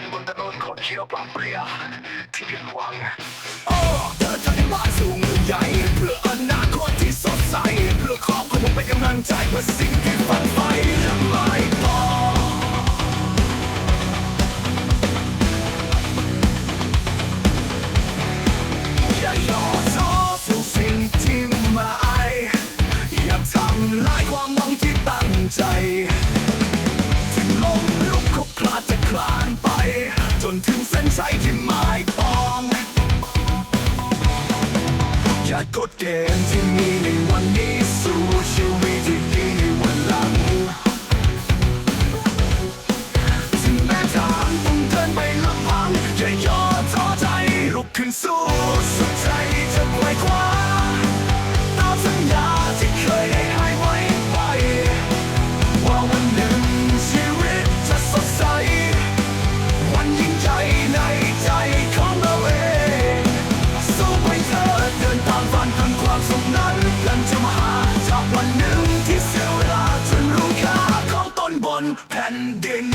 นบนถนนคนเขียวปรับเปลี่ยที่ผิดหวังโอ้เธอจะได้มาสูงใหญ่เพื่ออนาคตที่สดใสเพื่อครอบครัวเป็นกำลังใจเพื่อสิ่งที่ฝันใฝ่จะไม่พออย่ายอท้อสู่สิ่งที่หมายอย่าทำลายความหวังที่ตั้งใจาดจะคลานไป จนถึงเส้นชัยที่หมายปองอย่ากดเกณฑ์ที่มีในวันนี้สู่ชีวิตที่ดีในวันหลังถึงแม้ทางต้องเดินไปลำพังอย่าย่อท้อใจลุกขึ้นสู้สุดใจจะไขว่คว้า นั้นกันจะมาหาจากวันหนึ่งที่เสียเวลาจนรู้ค่าของตนบนแผ่นดิน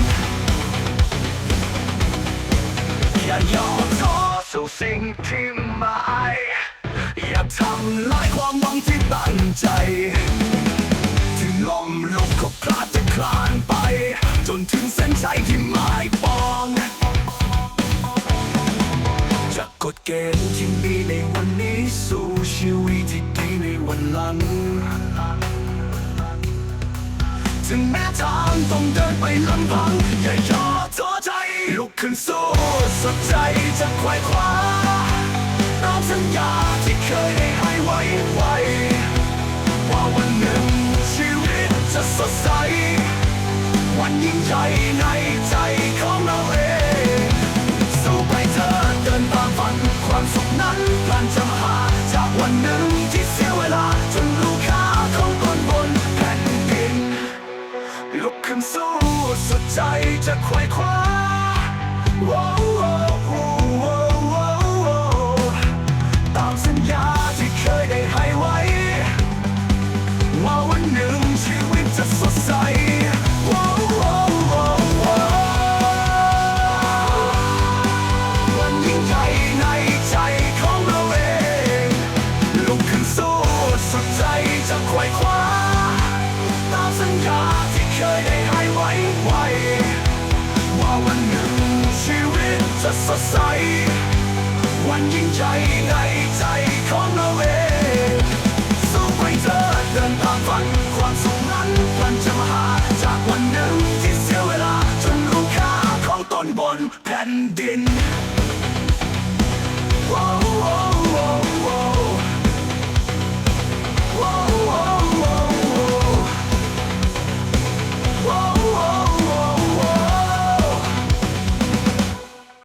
อย่าย่อท้อสู่สิ่งที่หมายอย่าทำลายความหวังที่ตั้งใจ ถึงลมลุกก็พลาดจะคลานไป จนถึงเส้นชัยที่หมายปองจะกฎเกณฑ์ที่มีในวันนี้สู่ชีวิตที่ ลัง ถึงแม้ทางต้องเดินไปลำพัง อย่าย่อท้อใจลุกขึ้นสู้สุดใจจะไขว่คว้าตามสัญญาที่เคยได้ให้ไว้ไว้ว่าวันหนึ่งชีวิตจะสดใส วันยิ่งใหญ่ในใจของเราเอง สู้ไปเธอเดินตามฝันความสุขนั้นพลันจะ จจะไขว่คว้า จะสดใส วันยิ่งใหญ่ในใจของเราเอง